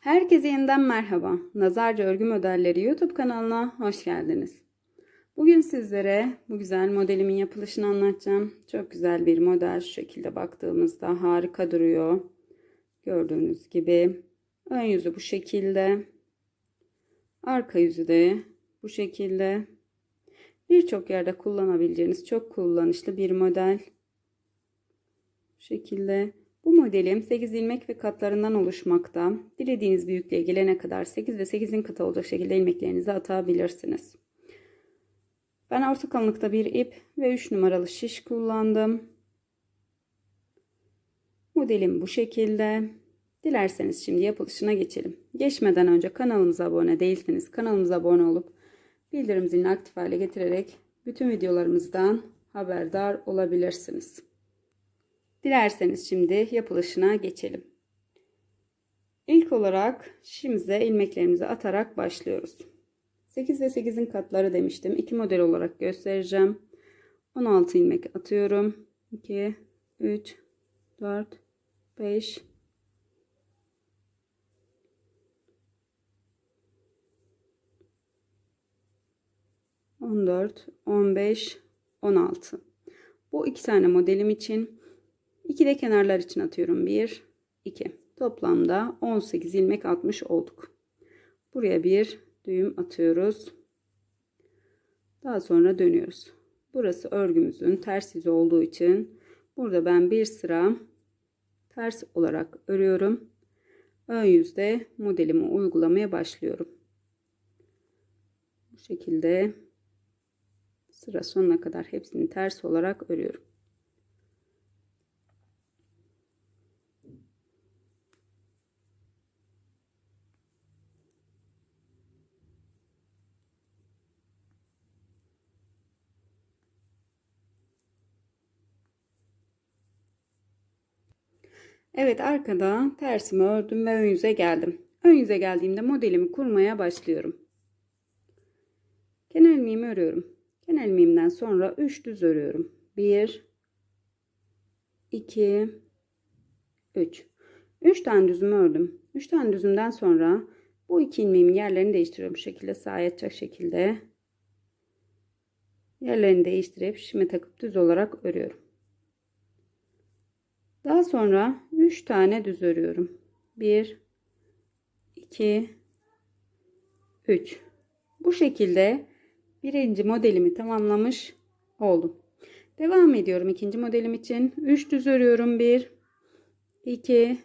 Herkese yeniden merhaba. Nazarca Örgü Modelleri YouTube kanalına hoş geldiniz. Bugün sizlere bu güzel modelimin yapılışını anlatacağım. Çok güzel bir model. Şu şekilde baktığımızda harika duruyor. Gördüğünüz gibi. Ön yüzü bu şekilde. Arka yüzü de bu şekilde. Birçok yerde kullanabileceğiniz çok kullanışlı bir model. Bu şekilde. Bu modelim 8 ilmek ve katlarından oluşmakta. Dilediğiniz büyüklüğe gelene kadar 8 ve 8'in katı olacak şekilde ilmeklerinizi atabilirsiniz. Ben orta kalınlıkta bir ip ve 3 numaralı şiş kullandım. Modelim bu şekilde. Dilerseniz şimdi yapılışına geçelim. Geçmeden önce kanalımıza abone değilseniz kanalımıza abone olup bildirim zilini aktif hale getirerek bütün videolarımızdan haberdar olabilirsiniz. Dilerseniz şimdi yapılışına geçelim. İlk olarak şişimize ilmeklerimizi atarak başlıyoruz. 8 ve 8'in katları demiştim. 2 model olarak göstereceğim. 16 ilmek atıyorum. 2, 3, 4, 5, 14, 15, 16. Bu iki tane modelim için 2 de kenarlar için atıyorum. 1, 2. Toplamda 18 ilmek atmış olduk. Buraya bir düğüm atıyoruz. Daha sonra dönüyoruz. Burası örgümüzün ters yüzü olduğu için burada ben bir sıra ters olarak örüyorum. Ön yüzde modelimi uygulamaya başlıyorum. Bu şekilde sıra sonuna kadar hepsini ters olarak örüyorum. Evet arkada tersimi ördüm ve ön yüze geldim. Ön yüze geldiğimde modelimi kurmaya başlıyorum. Kenar ilmeğimi örüyorum. Kenar ilmeğimden sonra 3 düz örüyorum. 1 2 3 3 tane düzümü ördüm. 3 tane düzümden sonra bu iki ilmeğimin yerlerini değiştiriyorum. Bu şekilde sağa yatacak şekilde yerlerini değiştirip şişime takıp düz olarak örüyorum. Daha sonra 3 tane düz örüyorum. 1 2 3 Bu şekilde birinci modelimi tamamlamış oldum. Devam ediyorum ikinci modelim için. 3 düz örüyorum. 1 2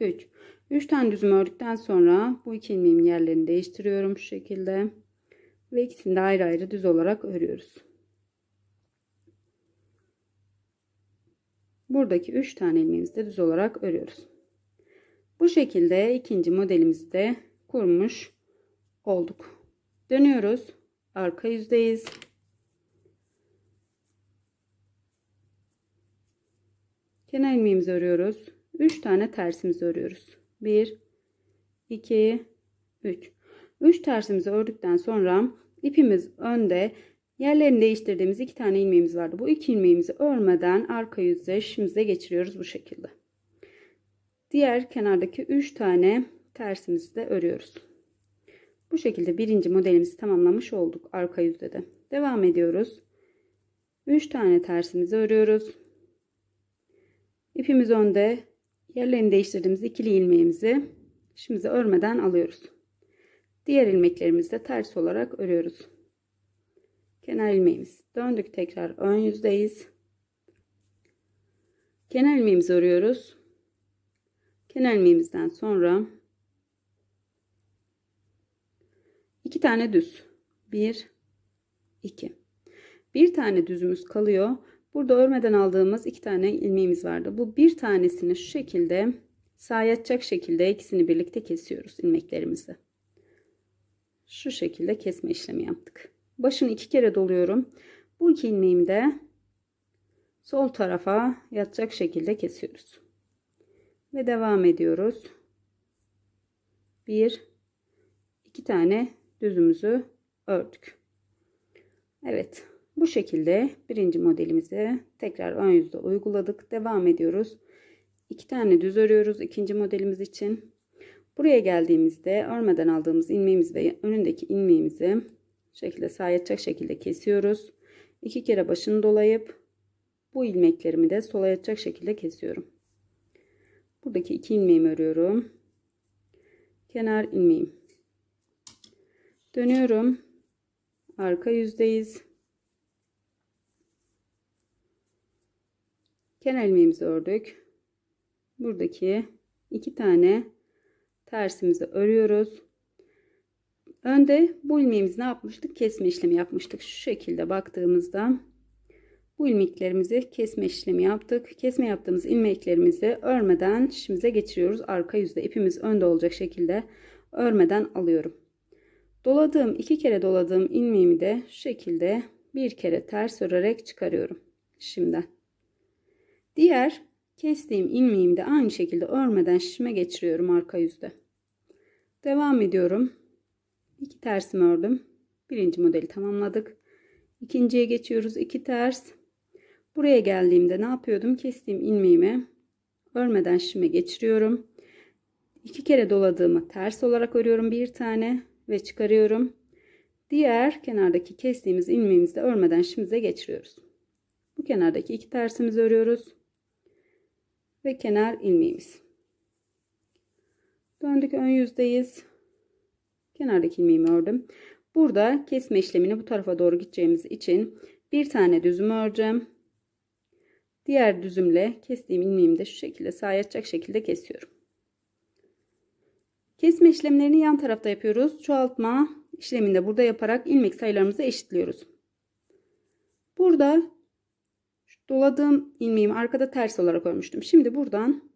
3 3 tane düzümü ördükten sonra bu iki ilmeğimin yerlerini değiştiriyorum şu şekilde. Ve ikisini de ayrı ayrı düz olarak örüyoruz. Buradaki 3 tane ilmeğimizi düz olarak örüyoruz. Bu şekilde ikinci modelimizi de kurmuş olduk. Dönüyoruz. Arka yüzdeyiz. Kenar ilmeğimizi örüyoruz. 3 tane tersimizi örüyoruz. 1 2 3 3 tersimizi ördükten sonra ipimiz önde Yerlerini değiştirdiğimiz iki tane ilmeğimiz vardı. Bu iki ilmeğimizi örmeden arka yüzde şişimize geçiriyoruz bu şekilde. Diğer kenardaki üç tane tersimizi de örüyoruz. Bu şekilde birinci modelimizi tamamlamış olduk arka yüzde de. Devam ediyoruz. 3 tane tersimizi örüyoruz. İpimiz önde. Yerlerini değiştirdiğimiz ikili ilmeğimizi şişimize örmeden alıyoruz. Diğer ilmeklerimizi de ters olarak örüyoruz kenar ilmeğimiz. Döndük tekrar ön yüzdeyiz. Kenar ilmeğimizi örüyoruz. Kenar ilmeğimizden sonra iki tane düz. Bir, iki. Bir tane düzümüz kalıyor. Burada örmeden aldığımız iki tane ilmeğimiz vardı. Bu bir tanesini şu şekilde sağ yatacak şekilde ikisini birlikte kesiyoruz ilmeklerimizi. Şu şekilde kesme işlemi yaptık başını iki kere doluyorum. Bu iki ilmeğimi de sol tarafa yatacak şekilde kesiyoruz. Ve devam ediyoruz. Bir, iki tane düzümüzü ördük. Evet. Bu şekilde birinci modelimizi tekrar ön yüzde uyguladık. Devam ediyoruz. İki tane düz örüyoruz ikinci modelimiz için. Buraya geldiğimizde örmeden aldığımız ilmeğimiz ve önündeki ilmeğimizi şekilde yatacak şekilde kesiyoruz. İki kere başını dolayıp bu ilmeklerimi de sola yatacak şekilde kesiyorum. Buradaki iki ilmeğimi örüyorum. Kenar ilmeğim. Dönüyorum. Arka yüzdeyiz. Kenar ilmeğimizi ördük. Buradaki iki tane tersimizi örüyoruz. Önde bu ilmeğimizi ne yapmıştık? Kesme işlemi yapmıştık. Şu şekilde baktığımızda bu ilmeklerimizi kesme işlemi yaptık. Kesme yaptığımız ilmeklerimizi örmeden işimize geçiriyoruz. Arka yüzde ipimiz önde olacak şekilde örmeden alıyorum. Doladığım iki kere doladığım ilmeğimi de şu şekilde bir kere ters örerek çıkarıyorum. Şimdiden. Diğer kestiğim ilmeğimi de aynı şekilde örmeden şişime geçiriyorum arka yüzde. Devam ediyorum. İki tersimi ördüm. Birinci modeli tamamladık. İkinciye geçiyoruz. İki ters. Buraya geldiğimde ne yapıyordum? Kestiğim ilmeğimi örmeden şişime geçiriyorum. İki kere doladığımı ters olarak örüyorum bir tane ve çıkarıyorum. Diğer kenardaki kestiğimiz ilmeğimizi de örmeden şişimize geçiriyoruz. Bu kenardaki iki tersimizi örüyoruz ve kenar ilmeğimiz. Döndük ön yüzdeyiz. Kenardaki ilmeğimi ördüm. Burada kesme işlemini bu tarafa doğru gideceğimiz için bir tane düzümü öreceğim. Diğer düzümle kestiğim ilmeğimi de şu şekilde sağa yatacak şekilde kesiyorum. Kesme işlemlerini yan tarafta yapıyoruz. Çoğaltma işlemini de burada yaparak ilmek sayılarımızı eşitliyoruz. Burada doladığım ilmeğimi arkada ters olarak örmüştüm. Şimdi buradan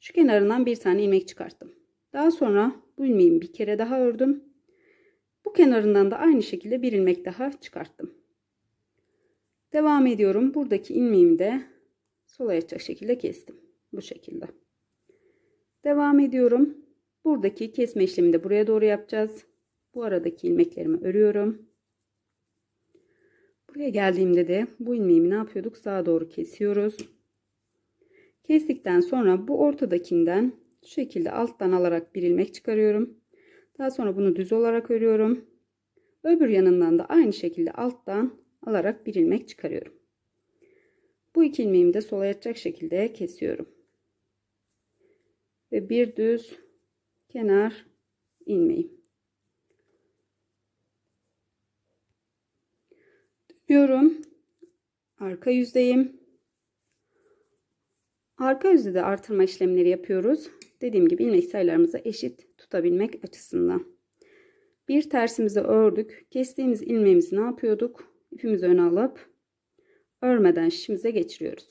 şu kenarından bir tane ilmek çıkarttım. Daha sonra bu ilmeğimi bir kere daha ördüm. Bu kenarından da aynı şekilde bir ilmek daha çıkarttım. Devam ediyorum. Buradaki ilmeğimi de sola yatacak şekilde kestim. Bu şekilde. Devam ediyorum. Buradaki kesme işlemini de buraya doğru yapacağız. Bu aradaki ilmeklerimi örüyorum. Buraya geldiğimde de bu ilmeğimi ne yapıyorduk? Sağa doğru kesiyoruz. Kestikten sonra bu ortadakinden şu şekilde alttan alarak bir ilmek çıkarıyorum. Daha sonra bunu düz olarak örüyorum. Öbür yanından da aynı şekilde alttan alarak bir ilmek çıkarıyorum. Bu iki ilmeğimi de sola yatacak şekilde kesiyorum. Ve bir düz kenar ilmeği. Dönüyorum. Arka yüzdeyim. Arka yüzde de artırma işlemleri yapıyoruz. Dediğim gibi ilmek sayılarımızı eşit tutabilmek açısından. Bir tersimizi ördük. Kestiğimiz ilmeğimizi ne yapıyorduk? İpimizi öne alıp örmeden şişimize geçiriyoruz.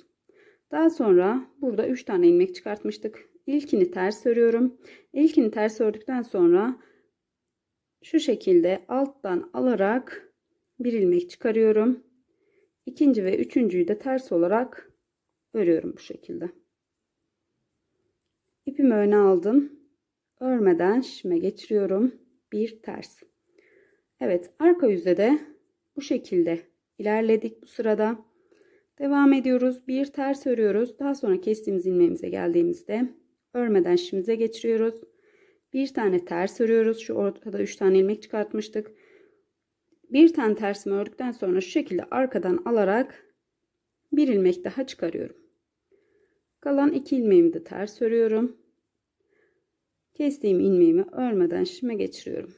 Daha sonra burada 3 tane ilmek çıkartmıştık. İlkini ters örüyorum. İlkini ters ördükten sonra şu şekilde alttan alarak bir ilmek çıkarıyorum. İkinci ve üçüncüyü de ters olarak örüyorum bu şekilde. İpimi öne aldım. Örmeden şişime geçiriyorum. Bir ters. Evet arka yüzde de bu şekilde ilerledik bu sırada. Devam ediyoruz. Bir ters örüyoruz. Daha sonra kestiğimiz ilmeğimize geldiğimizde örmeden şişimize geçiriyoruz. Bir tane ters örüyoruz. Şu ortada 3 tane ilmek çıkartmıştık. Bir tane tersimi ördükten sonra şu şekilde arkadan alarak bir ilmek daha çıkarıyorum. Kalan iki ilmeğimi de ters örüyorum. Kestiğim ilmeğimi örmeden şişime geçiriyorum.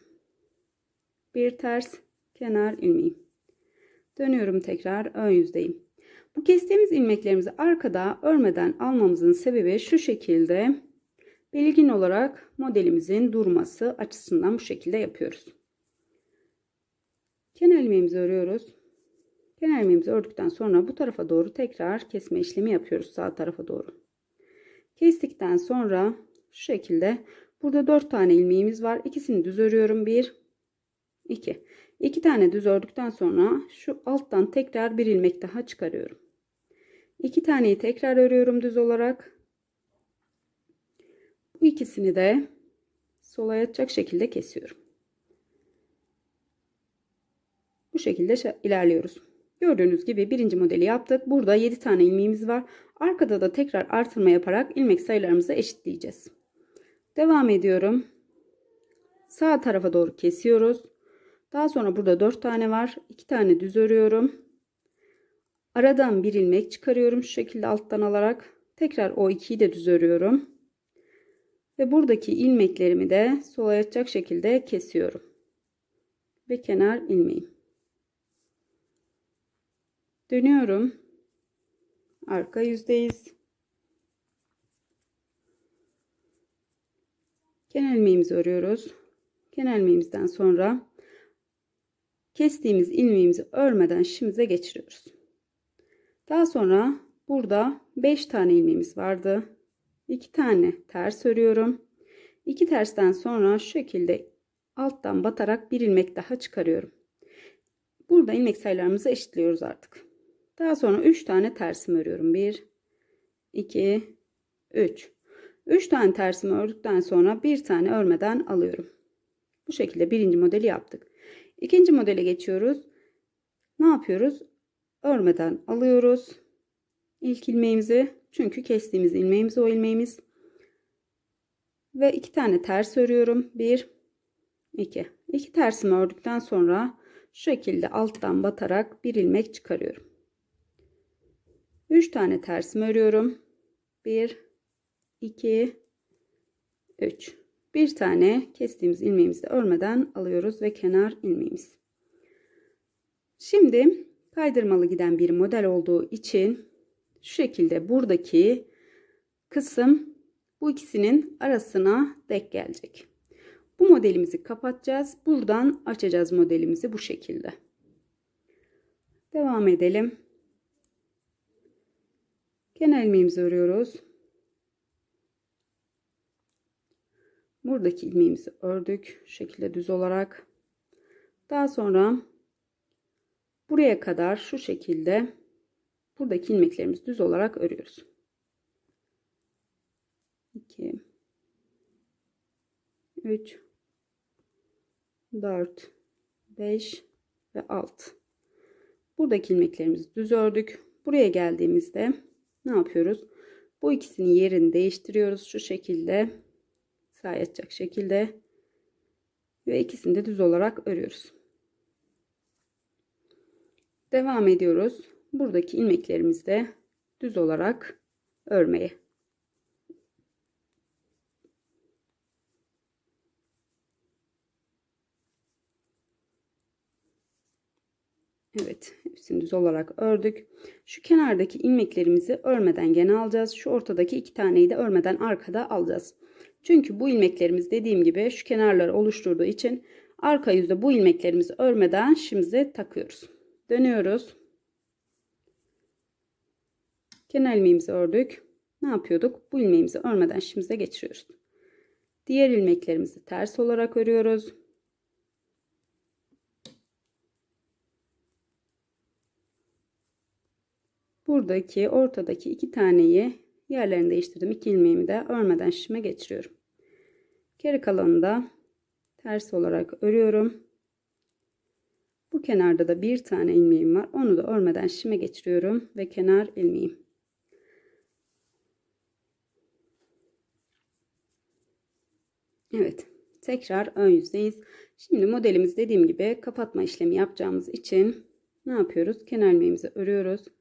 Bir ters kenar ilmeğim. Dönüyorum tekrar ön yüzdeyim. Bu kestiğimiz ilmeklerimizi arkada örmeden almamızın sebebi şu şekilde belirgin olarak modelimizin durması açısından bu şekilde yapıyoruz. Kenar ilmeğimizi örüyoruz. Kenar ilmeğimizi ördükten sonra bu tarafa doğru tekrar kesme işlemi yapıyoruz sağ tarafa doğru. Kestikten sonra şu şekilde burada 4 tane ilmeğimiz var. İkisini düz örüyorum. 1 2 2 tane düz ördükten sonra şu alttan tekrar bir ilmek daha çıkarıyorum. 2 taneyi tekrar örüyorum düz olarak. Bu ikisini de sola yatacak şekilde kesiyorum. Bu şekilde ilerliyoruz. Gördüğünüz gibi birinci modeli yaptık. Burada 7 tane ilmeğimiz var. Arkada da tekrar artırma yaparak ilmek sayılarımızı eşitleyeceğiz. Devam ediyorum. Sağ tarafa doğru kesiyoruz. Daha sonra burada 4 tane var. 2 tane düz örüyorum. Aradan bir ilmek çıkarıyorum şu şekilde alttan alarak. Tekrar o ikiyi de düz örüyorum. Ve buradaki ilmeklerimi de sola yatacak şekilde kesiyorum. Ve kenar ilmeğim. Dönüyorum. Arka yüzdeyiz. Kenar ilmeğimizi örüyoruz. Kenar ilmeğimizden sonra kestiğimiz ilmeğimizi örmeden şişimize geçiriyoruz. Daha sonra burada 5 tane ilmeğimiz vardı. 2 tane ters örüyorum. 2 tersten sonra şu şekilde alttan batarak bir ilmek daha çıkarıyorum. Burada ilmek sayılarımızı eşitliyoruz artık. Daha sonra 3 tane tersimi örüyorum. 1 2 3 3 tane tersimi ördükten sonra bir tane örmeden alıyorum. Bu şekilde birinci modeli yaptık. İkinci modele geçiyoruz. Ne yapıyoruz? Örmeden alıyoruz. İlk ilmeğimizi çünkü kestiğimiz ilmeğimiz o ilmeğimiz. Ve iki tane ters örüyorum. Bir, iki. İki tersimi ördükten sonra şu şekilde alttan batarak bir ilmek çıkarıyorum. Üç tane tersimi örüyorum. Bir, iki, üç. Bir tane kestiğimiz ilmeğimizi de örmeden alıyoruz ve kenar ilmeğimiz. Şimdi kaydırmalı giden bir model olduğu için şu şekilde buradaki kısım bu ikisinin arasına denk gelecek. Bu modelimizi kapatacağız. Buradan açacağız modelimizi bu şekilde. Devam edelim. Kenar ilmeğimizi örüyoruz. Buradaki ilmeğimizi ördük. Şekilde düz olarak. Daha sonra buraya kadar şu şekilde buradaki ilmeklerimizi düz olarak örüyoruz. 2 3 4 5 ve 6 buradaki ilmeklerimizi düz ördük. Buraya geldiğimizde ne yapıyoruz? Bu ikisinin yerini değiştiriyoruz şu şekilde sağ yatacak şekilde ve ikisini de düz olarak örüyoruz. Devam ediyoruz. Buradaki ilmeklerimizi de düz olarak örmeye. Hepsini düz olarak ördük. Şu kenardaki ilmeklerimizi örmeden gene alacağız. Şu ortadaki iki taneyi de örmeden arkada alacağız. Çünkü bu ilmeklerimiz dediğim gibi şu kenarları oluşturduğu için arka yüzde bu ilmeklerimizi örmeden şimdi takıyoruz. Dönüyoruz. Kenar ilmeğimizi ördük. Ne yapıyorduk? Bu ilmeğimizi örmeden şimdize geçiriyoruz. Diğer ilmeklerimizi ters olarak örüyoruz. Buradaki ortadaki iki taneyi yerlerini değiştirdim. İki ilmeğimi de örmeden şişime geçiriyorum. Geri kalanını da ters olarak örüyorum. Bu kenarda da bir tane ilmeğim var. Onu da örmeden şişime geçiriyorum ve kenar ilmeğim. Evet. Tekrar ön yüzdeyiz. Şimdi modelimiz dediğim gibi kapatma işlemi yapacağımız için ne yapıyoruz? Kenar ilmeğimizi örüyoruz.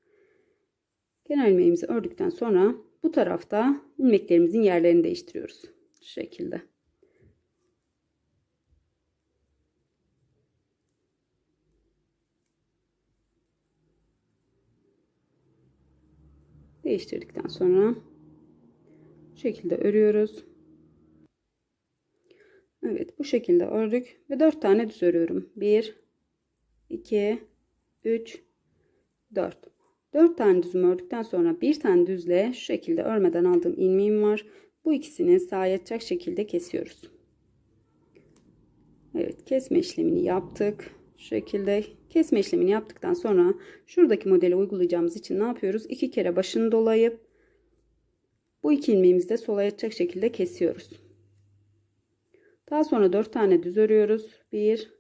Kenar ilmeğimizi ördükten sonra bu tarafta ilmeklerimizin yerlerini değiştiriyoruz. Şu şekilde. Değiştirdikten sonra bu şekilde örüyoruz. Evet bu şekilde ördük ve 4 tane düz örüyorum. 1 2 3 4 4 tane düzümü ördükten sonra bir tane düzle şu şekilde örmeden aldığım ilmeğim var. Bu ikisini sağa yatacak şekilde kesiyoruz. Evet kesme işlemini yaptık. Şu şekilde kesme işlemini yaptıktan sonra şuradaki modeli uygulayacağımız için ne yapıyoruz? İki kere başını dolayıp bu iki ilmeğimizi de sola yatacak şekilde kesiyoruz. Daha sonra 4 tane düz örüyoruz. 1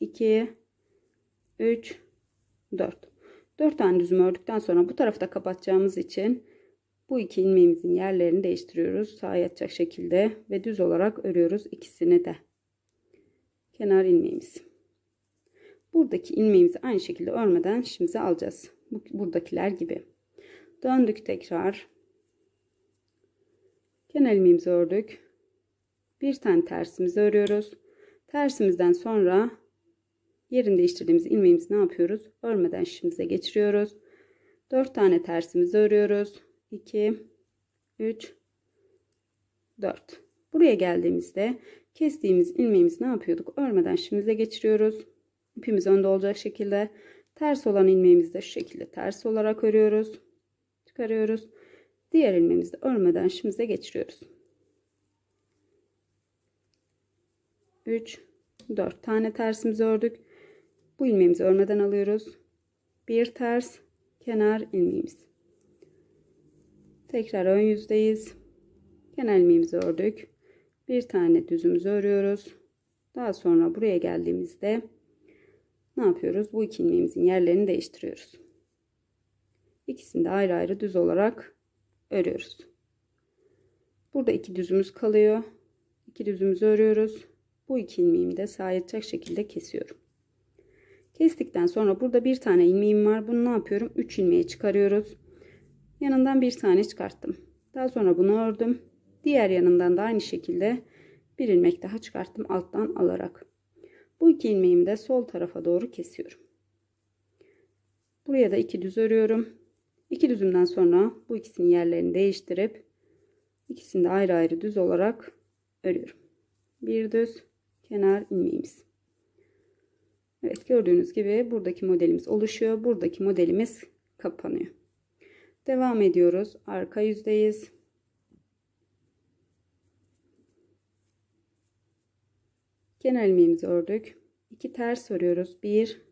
2 3 4 4 tane düzümü ördükten sonra bu tarafta kapatacağımız için Bu iki ilmeğimizin yerlerini değiştiriyoruz. Sağa yatacak şekilde ve düz olarak örüyoruz ikisini de. Kenar ilmeğimiz. Buradaki ilmeğimizi aynı şekilde örmeden şimdize alacağız. Buradakiler gibi. Döndük tekrar. Kenar ilmeğimizi ördük. Bir tane tersimizi örüyoruz. Tersimizden sonra yerini değiştirdiğimiz ilmeğimizi ne yapıyoruz? Örmeden şişimize geçiriyoruz. 4 tane tersimizi örüyoruz. 2 3 4 Buraya geldiğimizde kestiğimiz ilmeğimizi ne yapıyorduk? Örmeden şişimize geçiriyoruz. İpimiz önde olacak şekilde ters olan ilmeğimizi de şu şekilde ters olarak örüyoruz. Çıkarıyoruz. Diğer ilmeğimizi de örmeden şişimize geçiriyoruz. 3 4 tane tersimizi ördük. Bu ilmeğimizi örmeden alıyoruz. Bir ters kenar ilmeğimiz. Tekrar ön yüzdeyiz. Kenar ilmeğimizi ördük. Bir tane düzümüzü örüyoruz. Daha sonra buraya geldiğimizde ne yapıyoruz? Bu iki ilmeğimizin yerlerini değiştiriyoruz. İkisini de ayrı ayrı düz olarak örüyoruz. Burada iki düzümüz kalıyor. İki düzümüzü örüyoruz. Bu iki ilmeğimi de sağa yatacak şekilde kesiyorum. Kestikten sonra burada bir tane ilmeğim var. Bunu ne yapıyorum? 3 ilmeğe çıkarıyoruz. Yanından bir tane çıkarttım. Daha sonra bunu ördüm. Diğer yanından da aynı şekilde bir ilmek daha çıkarttım alttan alarak. Bu iki ilmeğimi de sol tarafa doğru kesiyorum. Buraya da iki düz örüyorum. İki düzümden sonra bu ikisinin yerlerini değiştirip ikisini de ayrı ayrı düz olarak örüyorum. Bir düz kenar ilmeğimiz. Evet gördüğünüz gibi buradaki modelimiz oluşuyor. Buradaki modelimiz kapanıyor. Devam ediyoruz. Arka yüzdeyiz. Kenar ilmeğimizi ördük. 2 ters örüyoruz. 1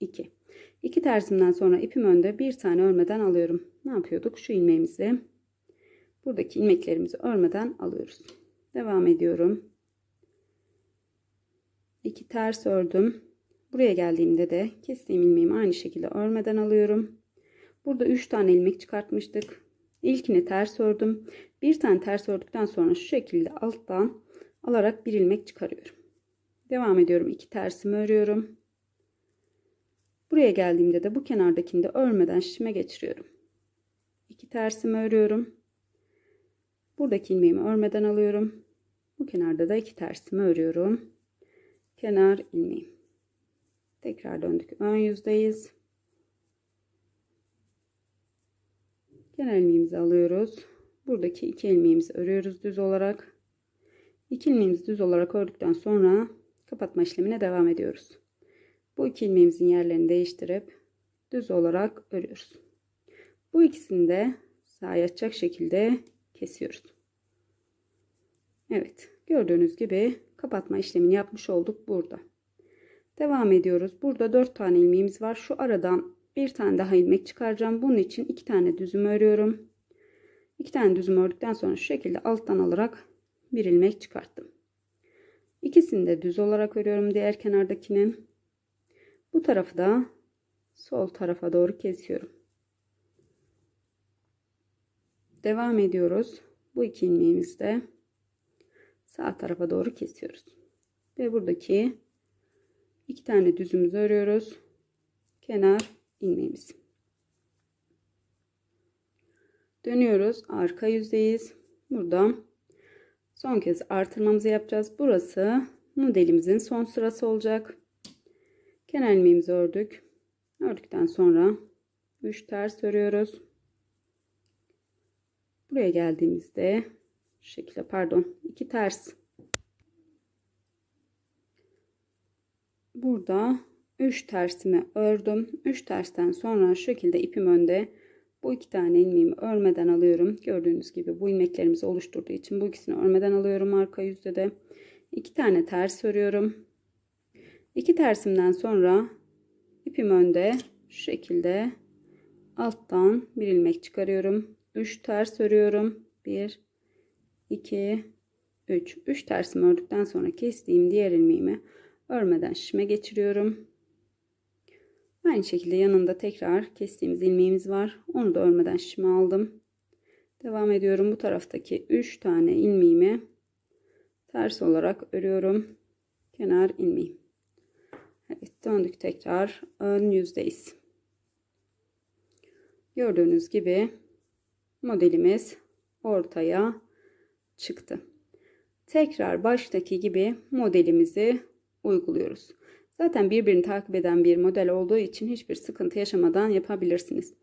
2. 2 tersimden sonra ipim önde bir tane örmeden alıyorum. Ne yapıyorduk? Şu ilmeğimizi buradaki ilmeklerimizi örmeden alıyoruz. Devam ediyorum. 2 ters ördüm. Buraya geldiğimde de kestiğim ilmeğimi aynı şekilde örmeden alıyorum. Burada 3 tane ilmek çıkartmıştık. İlkini ters ördüm. Bir tane ters ördükten sonra şu şekilde alttan alarak bir ilmek çıkarıyorum. Devam ediyorum. 2 tersimi örüyorum. Buraya geldiğimde de bu kenardakini de örmeden şişime geçiriyorum. 2 tersimi örüyorum. Buradaki ilmeğimi örmeden alıyorum. Bu kenarda da 2 tersimi örüyorum. Kenar ilmeğim. Tekrar döndük. Ön yüzdeyiz. Kenar ilmeğimizi alıyoruz. Buradaki iki ilmeğimizi örüyoruz düz olarak. İki ilmeğimizi düz olarak ördükten sonra kapatma işlemine devam ediyoruz. Bu iki ilmeğimizin yerlerini değiştirip düz olarak örüyoruz. Bu ikisini de sağa yatacak şekilde kesiyoruz. Evet gördüğünüz gibi kapatma işlemini yapmış olduk burada. Devam ediyoruz. Burada 4 tane ilmeğimiz var. Şu aradan bir tane daha ilmek çıkaracağım. Bunun için iki tane düzüm örüyorum. İki tane düzüm ördükten sonra şu şekilde alttan alarak bir ilmek çıkarttım. İkisini de düz olarak örüyorum diğer kenardakinin. Bu tarafı da sol tarafa doğru kesiyorum. Devam ediyoruz. Bu iki ilmeğimizi de sağ tarafa doğru kesiyoruz. Ve buradaki iki tane düzümüzü örüyoruz. Kenar ilmeğimiz. Dönüyoruz. Arka yüzdeyiz. Buradan son kez artırmamızı yapacağız. Burası modelimizin son sırası olacak. Kenar ilmeğimizi ördük. Ördükten sonra 3 ters örüyoruz. Buraya geldiğimizde şekilde pardon 2 ters burada 3 tersimi ördüm. 3 tersten sonra şu şekilde ipim önde. Bu iki tane ilmeğimi örmeden alıyorum. Gördüğünüz gibi bu ilmeklerimizi oluşturduğu için bu ikisini örmeden alıyorum arka yüzde de. 2 tane ters örüyorum. 2 tersimden sonra ipim önde şu şekilde alttan bir ilmek çıkarıyorum. 3 ters örüyorum. 1 2 3 3 tersimi ördükten sonra kestiğim diğer ilmeğimi örmeden şişime geçiriyorum. Aynı şekilde yanında tekrar kestiğimiz ilmeğimiz var. Onu da örmeden şişime aldım. Devam ediyorum. Bu taraftaki 3 tane ilmeğimi ters olarak örüyorum. Kenar ilmeğim. Evet döndük tekrar ön yüzdeyiz. Gördüğünüz gibi modelimiz ortaya çıktı. Tekrar baştaki gibi modelimizi uyguluyoruz. Zaten birbirini takip eden bir model olduğu için hiçbir sıkıntı yaşamadan yapabilirsiniz.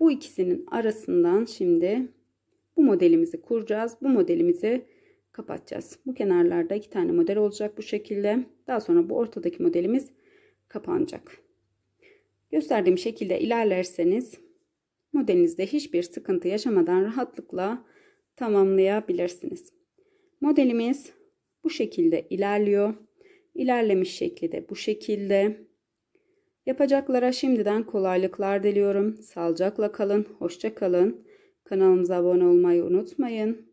Bu ikisinin arasından şimdi bu modelimizi kuracağız. Bu modelimizi kapatacağız. Bu kenarlarda iki tane model olacak bu şekilde. Daha sonra bu ortadaki modelimiz kapanacak. Gösterdiğim şekilde ilerlerseniz modelinizde hiçbir sıkıntı yaşamadan rahatlıkla tamamlayabilirsiniz. Modelimiz bu şekilde ilerliyor. İlerlemiş şekli de bu şekilde. Yapacaklara şimdiden kolaylıklar diliyorum. Sağlıcakla kalın, hoşça kalın. Kanalımıza abone olmayı unutmayın.